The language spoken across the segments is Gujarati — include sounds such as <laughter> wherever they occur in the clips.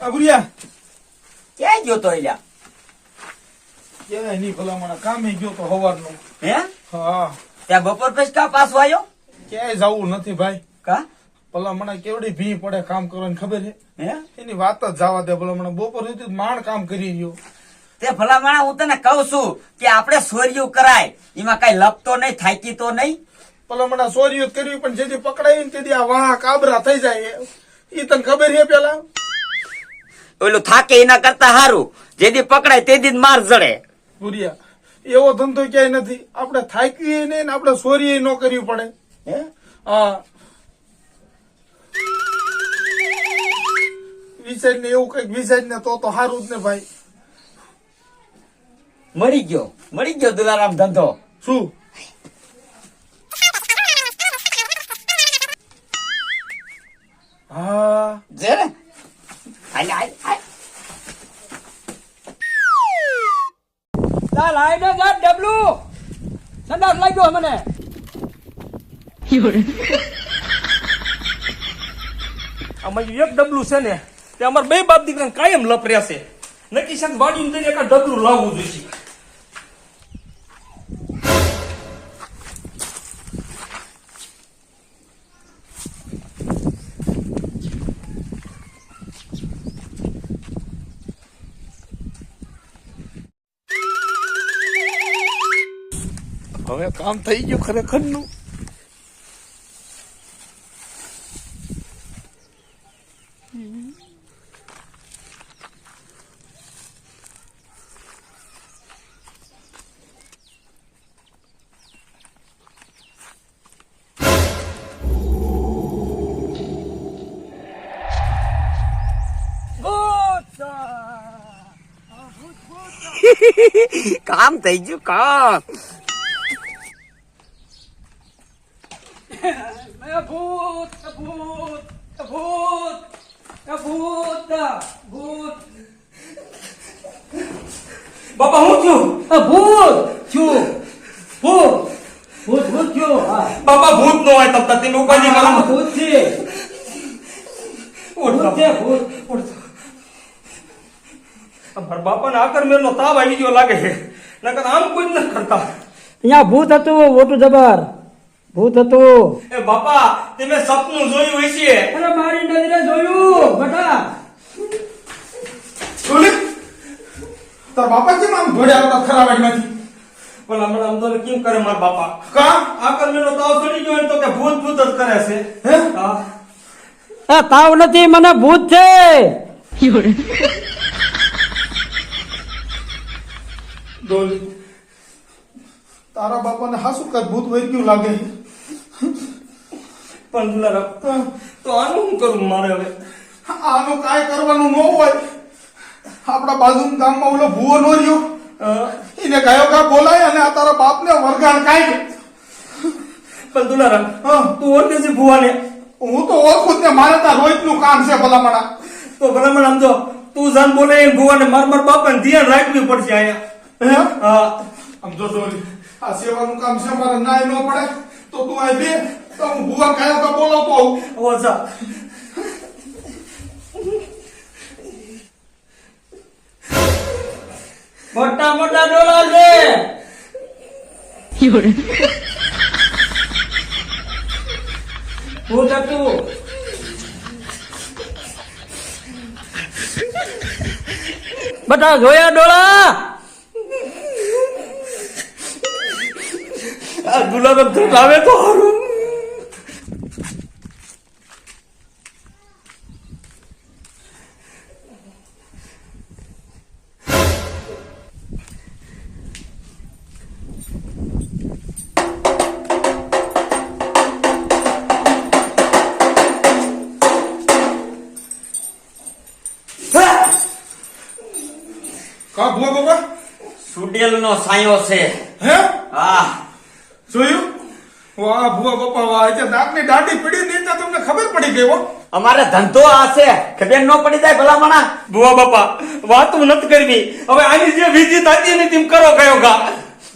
આ ગુરિયા ક્યાં ગયો તો એલા ક્યાંય નહીં ભલામણ કામે ગયો તો હવારનો. હે? હા. ત્યાં બપોર પછી કા પાછો આવ્યો ક્યાંય જવું નથી ભાઈ. કા? ભલામણ કેવડી ભી પડે કામ કરવાની ખબર હે? એની વાત જ જવા દે ભલામણ. બપોર સુધી માણ કામ કરી ગયો તે ભલામણા હું તને કહું છું કે આપણે સોર્યું કરાય. એમાં કઈ લપતો નહીં થાકી તો નહીં? ભલામણ સોરીઓ કરવી પણ જેથી પકડાય ને તેથી આ વાહ કાબરા થઈ જાય એ તને ખબર છે પેલા? ઓલું થાકે એના કરતા સારું જેથી પકડાય તેથી માર જડે. ગુરિયા એવો ધંધો ક્યાંય નથી. આપણે થાકીએ નહીં ને આપણે સોરીએ ન કરવી પડે. હે? હા વિચાર ને એવું કંઈક વિચાર ને તો તો સારું જ ને ભાઈ. મળી ગયો. મળી ગયો દુલારામ ધંધો. શું? હા. જે? ને હાલે હાલે. ચાલ આઈને જા ડબલું. મને. એક ડબલું છે ને તે અમાર બે બાપ દીકરાને કાયમ લપ રહેશે નક્કી વાડીને જઈને એક આ ડબલું લાવવું જોઈએ. હવે કામ થઈ ગયું ખરેખરનું કામ થઈ ગયું કામ એ ભૂત ભૂત ભૂત ભૂત ભૂત બાપા હું થયું એ ભૂત છું ભૂત ભૂત ભૂત છું હા બાપા ભૂત નો હોય તબ તમે ઉપાધિ કરો ભૂત છે ભૂત છે ભૂત મારા બાપાને આકર મેલનો તાવ આવી ગયો લાગે છે નકર આમ કોઈ જ નથી કરતા અહીંયા ભૂત હતું મોટું જબર ભૂત હતું. એ બાપા તમે સપનું જોયું હશે અરે મારી નજરે જોયું બેટા. બોલે તાર બાપા કેમ આમ ઘોડ્યા આપણા ખરાવાડીમાંથી પણ હમણાં આમ તો કેમ કરે મારા બાપા? કા? આકર મેલનો તાવ ચડી ગયો તો કે ભૂત ભૂત જ કરે છે. હે? આ તાવ નથી મને ભૂત છે. ડોલી. તારા બાપાને હાસુ કર ભૂત વહી ગયું લાગે? પણ દુલારામ તો આનું શું કરું મારે હવે? આનું કાંઈ કરવાનું ન હોય. આપણા બાજુ ગામમાં ઓલો ભૂવો નો રહ્યો. એને ગાયો ગા બોલાય અને આ તારા બાપને વરગાણ કાઢ. પણ દુલારામ હા. તું ઓળખે છે ભુવાને? હું તો ઓળખું જ ને મારે તાર રોજનું કામ છે ભલામણા. તો ભલામણ આમ જો તું જાન બોલે એ ભુવાને માર માર બાપાને ધ્યાન રાખવી પડશે અહીંયા. હા? આમ જો ડોલી આ સેવાનું કામ છે મારે નાય ન પડે, તો તું આ બે, તો હું ભૂવા કાયો તો બોલાવતો આવું ઓછા મોટા મોટા ડોલા છે. હું હતું બધા જોયા ડોળા ગુલાબ આવે તો હારું. કા ભૂવા બાપા સુડેલ નો સાયો છે. હે? હા. જોયું? વાહ ભૂવા પપ્પા વાહ એટલે દાંતની દાઢી પડી નહીં તો તમને ખબર પડી ગઈ અમારે ધંધો આ છે. ખબર ન પડી જાય ભલામણા. ભૂવા બાપા વાત નથી કરવી. હવે આની જે વિધિ થતી ને તેમ કરો કયો ગા.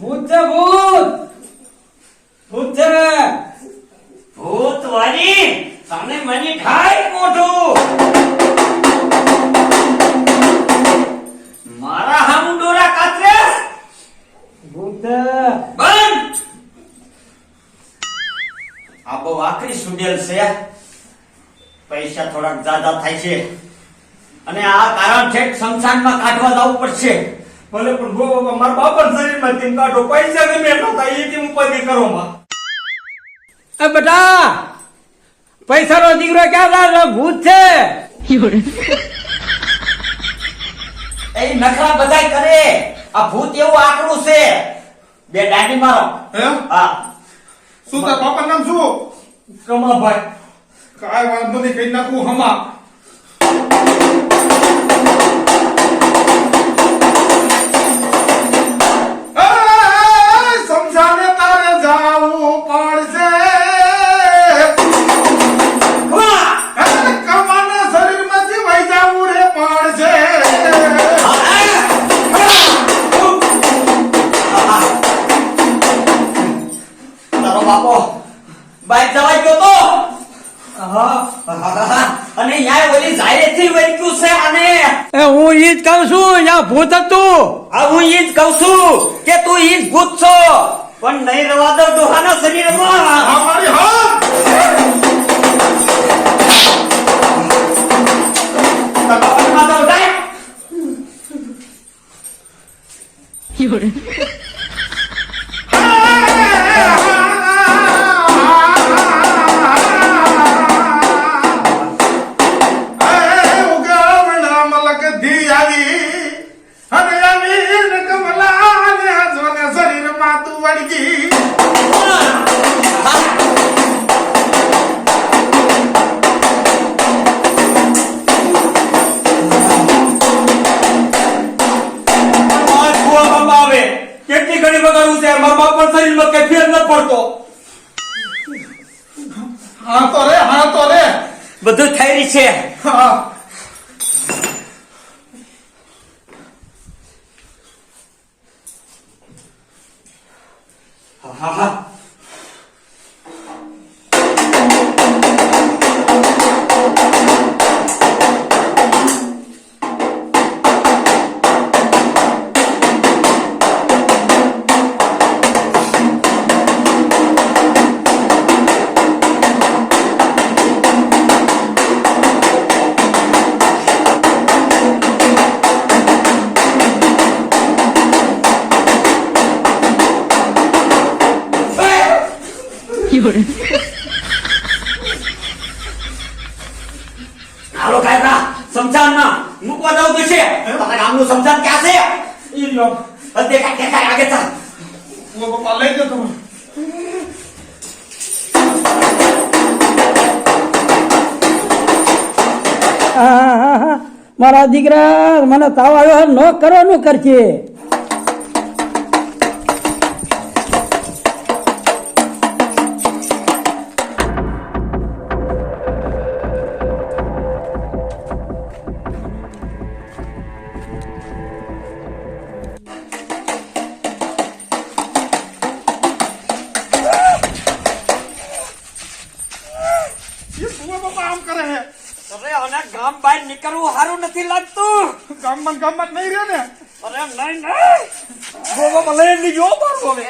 ભૂત છે ભૂત. ભૂત છે. ભૂત વાળી તને મની ઠાઈ છે. પૈસા થોડાક જાદા થાય છે. અને આ કારણ છે શમશાનમાં કાઢવા જવું પડશે. ભલે પણ ગો બાબા મારા બાપા શરીરમાં તેમ કાઢો પૈસા ગમે એટલા થાય એ કેમ ઉપાધિ કરો માં. એ બેટા પૈસાનો દીકરો ક્યાં જાય? ભૂત છે. એ નખરા બધાય કરે. આ ભૂત એવું આકરું છે. બે દાંડી મારો એમ હા. શું તાર બાપા નામ શું? કમાભાઈ કાંઈ વાંધો નહીં કહી નાખું હમા. તારો બાપો બાઈક જવાય ગયો તો? હા અને યાર ઓલી જાહેરથી વળગ્યું છે આને. એ હું ઈ જ કહું છું યા ભૂત હતું. આ હું ઈ જ કહું છું કે તું ઈ જ ભૂત છો. પણ નહીં રવા દો ડોહાના શરીરમાં. અમારી હા. તારા બાપાને <laughs> વગાડવું છે? મારા બાપા શરીરમાં કઈ ફેર ન પડતો. હા તો રે હા તો રે. બધું થઈ રહ્યું છે. હા હા હા. હાલો કાયદા સમજાનમાં મૂકવા જવું તો તારા ગામનું સમજાન ક્યાં છે? ઈ લ્યો. અરે દેખાય દેખાય આગે ચાલ. ઓ બાપા લઈ જાઓ તમે. મારા દીકરા મને તાવ આવ્યો ન કરવાનું કરશે ગામમાં ને ગામમાં જ નહીં રહ્યો ને. અરે નહીં નહીં. ગો બાપા લઈ લઈ ગયો મારું હવે.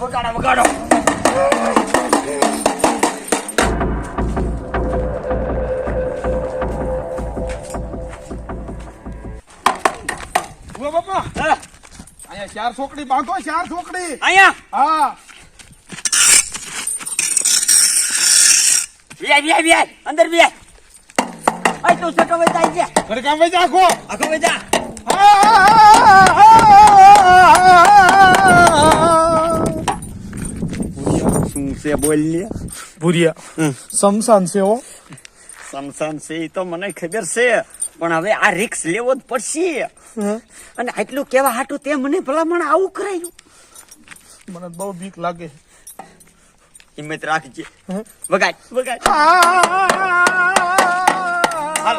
વગાડો વગાડો. ચાર છોકરી બાંધો ચાર છોકરી. અહીંયા. હા. બે બે બે અંદર બે આ તું સટો વઈ જાય છે. ઘર કામ વે જા કો આખો વે જા. શું છે બોલ લે ભૂરિયા સમસાન છે ઓ સમસાન છે એ તો મને ખબર છે. પણ હવે આ રિક્સ લેવો જ પડશે. અને આટલું કેવા હાટું તે મને ભલામણ આવું કરાયું. મને બહુ બીક લાગે હિંમત રાખજે. વગાડ વગાડ. હાલ.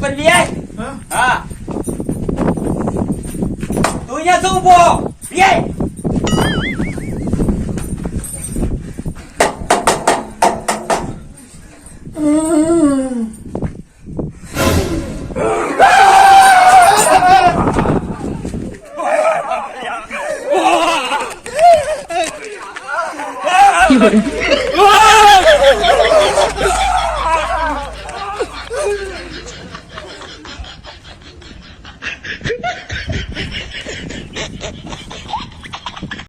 ઉપર વ્યાય હા? હા. તું અહીંયા શું ઊભો વ્યાય